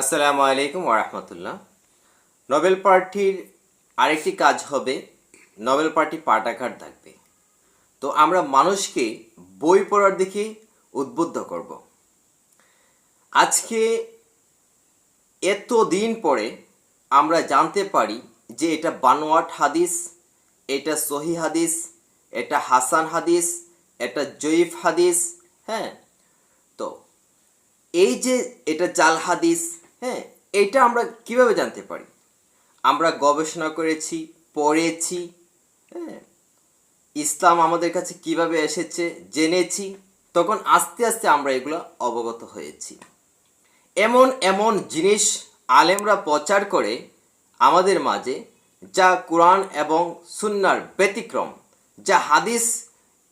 আসসালামু আলাইকুম ওরহমতুল্লাহ নোবেল পার্টির আরেকটি কাজ হবে, নোবেল পার্টি পাটাঘাট থাকবে। তো আমরা মানুষকে বই পড়ার দিকে উদ্বুদ্ধ করব। আজকে এত দিন পরে আমরা জানতে পারি যে এটা বানোয়াট হাদিস, এটা সহি হাদিস, এটা হাসান হাদিস, এটা জয়ীফ হাদিস হ্যাঁ? তো এই যে এটা জাল হাদিস হ্যাঁ এটা আমরা কীভাবে জানতে পারি? আমরা গবেষণা করেছি, পড়েছি হ্যাঁ। ইসলাম আমাদের কাছে কীভাবে এসেছে জেনেছি, তখন আস্তে আস্তে আমরা এগুলো অবগত হয়েছি। এমন এমন জিনিস আলেমরা প্রচার করে আমাদের মাঝে, যা কোরআন এবং সুন্নার ব্যতিক্রম, যা হাদিস,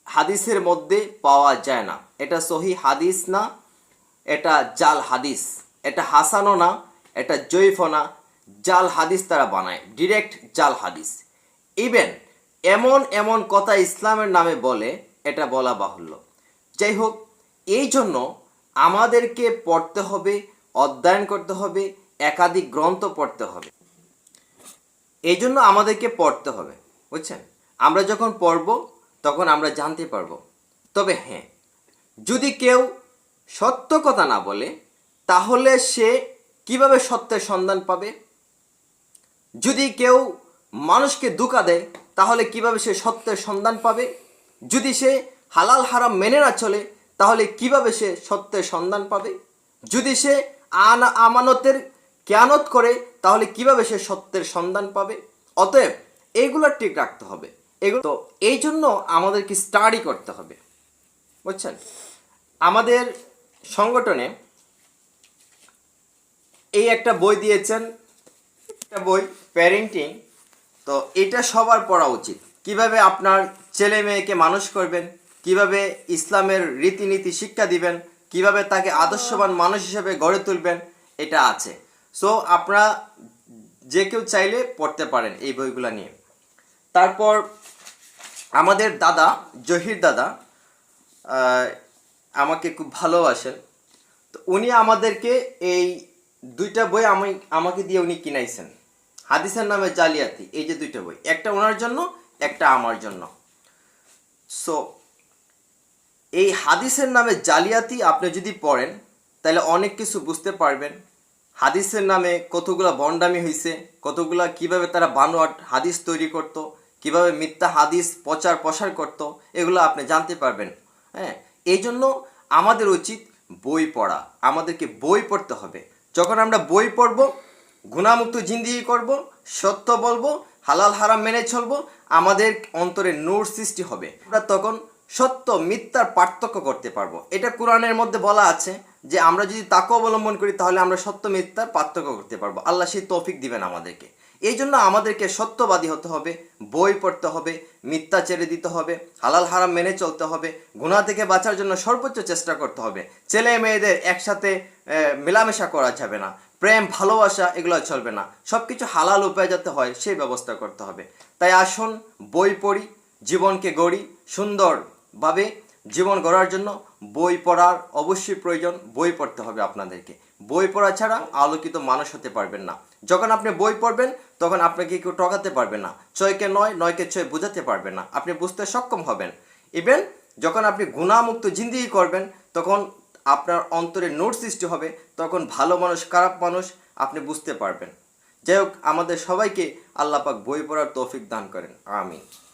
হাদিসের মধ্যে পাওয়া যায় না। এটা সহি হাদিস না, এটা জাল হাদিস। এটা হাসানো না, এটা জয়ীফও না, জাল হাদিস তারা বানায় ডিরেক্ট জাল হাদিস। ইভেন এমন এমন কথা ইসলামের নামে বলে, এটা বলা বাহুল্য। যাই হোক এই জন্য আমাদেরকে পড়তে হবে, অধ্যয়ন করতে হবে, একাধিক গ্রন্থ পড়তে হবে। এই জন্য আমাদেরকে পড়তে হবে, বুঝছেন? আমরা যখন পড়ব, তখন আমরা জানতে পারব। তবে হ্যাঁ যদি কেউ সত্য কথা না বলে তাহলে সে কীভাবে সত্যের সন্ধান পাবে? যদি কেউ মানুষকে দুকা দেয়, তাহলে কীভাবে সে সত্যের সন্ধান পাবে? যদি সে হালাল হারাম মেনে না চলে, তাহলে কীভাবে সে সত্যের সন্ধান পাবে? যদি সে আনা আমানতের কেয়ানত করে, তাহলে কীভাবে সে সত্যের সন্ধান পাবে? অতএব এইগুলো ঠিক রাখতে হবে। এগুলো তো এই জন্য আমাদেরকে স্টাডি করতে হবে। বুঝছেন? আমাদের সংগঠনে এই একটা বই দিয়েছেন, একটা বই প্যারেন্টিং তো এটা সবার পড়া উচিত। কীভাবে আপনার ছেলে মেয়েকে মানুষ করবেন, কীভাবে ইসলামের রীতিনীতি শিক্ষা দিবেন, কীভাবে তাকে আদর্শবান মানুষ হিসেবে গড়ে তুলবেন, এটা আছে। সো আপনারা যে কেউ চাইলে পড়তে পারেন এই বইগুলো নিয়ে। তারপর আমাদের দাদা, জহির দাদা আমাকে খুব ভালোবাসেন। তো উনি আমাদেরকে এই দুইটা বই আমি, আমাকে দিয়ে উনি কিনাইছেন। হাদিসের নামে জালিয়াতি, এই যে দুইটা বই, একটা ওনার জন্য, একটা আমার জন্য। সো এই হাদিসের নামে জালিয়াতি আপনি যদি পড়েন, তাহলে অনেক কিছু বুঝতে পারবেন। হাদিসের নামে কতগুলা বন্ডামি হয়েছে কতগুলা কীভাবে তারা বানোয়াট হাদিস তৈরি করত, কীভাবে মিথ্যা হাদিস প্রচার প্রসার করত, এগুলো আপনি জানতে পারবেন। হ্যাঁ এই জন্য আমাদের উচিত বই পড়া, আমাদেরকে বই পড়তে হবে। যখন আমরা বই পড়ব, গুণামুক্ত জিন্দিগি করব, সত্য বলব, হালাল হারাম মেনে চলবো, আমাদের অন্তরে নূর সৃষ্টি হবে। আমরা তখন সত্য, মিথ্যার পার্থক্য করতে পারব। এটা কোরআনের মধ্যে বলা আছে যে, আমরা যদি তাকে অবলম্বন করি, তাহলে আমরা সত্য, মিথ্যার পার্থক্য করতে পারব। আল্লাহ সেই তৌফিক দিবেন আমাদেরকে। এই জন্য আমাদেরকে সত্যবাদী হতে হবে, বই পড়তে হবে, মিথ্যা ছেড়ে দিতে হবে, হালাল হারাম মেনে চলতে হবে গুণা থেকে বাঁচার জন্য সর্বোচ্চ চেষ্টা করতে হবে। ছেলে মেয়েদের একসাথে মেলামেশা করা যাবে না, প্রেম, ভালোবাসা এগুলো চলবে না। সব কিছু হালাল উপায় যাতে হয়, সেই ব্যবস্থা করতে হবে। তাই আসুন, বই পড়ি, জীবনকে গড়ি সুন্দরভাবে জীবন গড়ার জন্য বই পড়ার অবশ্যই প্রয়োজন, বই পড়তে হবে আপনাদেরকে। বই পড়া ছাড়া আলোকিত মানুষ হতে পারবেন না। যখন আপনি বই পড়বেন, তখন আপনাকে কেউ ঠকাতে পারবে না। ছয়কে নয়, নয়কে ছয় বোঝাতে পারবে না। আপনি বুঝতে সক্ষম হবেন। ইভেন যখন আপনি গুণামুক্ত জিন্দিগি করবেন, তখন আপনার অন্তরে নোট সৃষ্টি হবে, তখন ভালো মানুষ, খারাপ মানুষ আপনি বুঝতে পারবেন। যাই হোক, আমাদের সবাইকে আল্লাপাক বই পড়ার তৌফিক দান করেন। আমিন।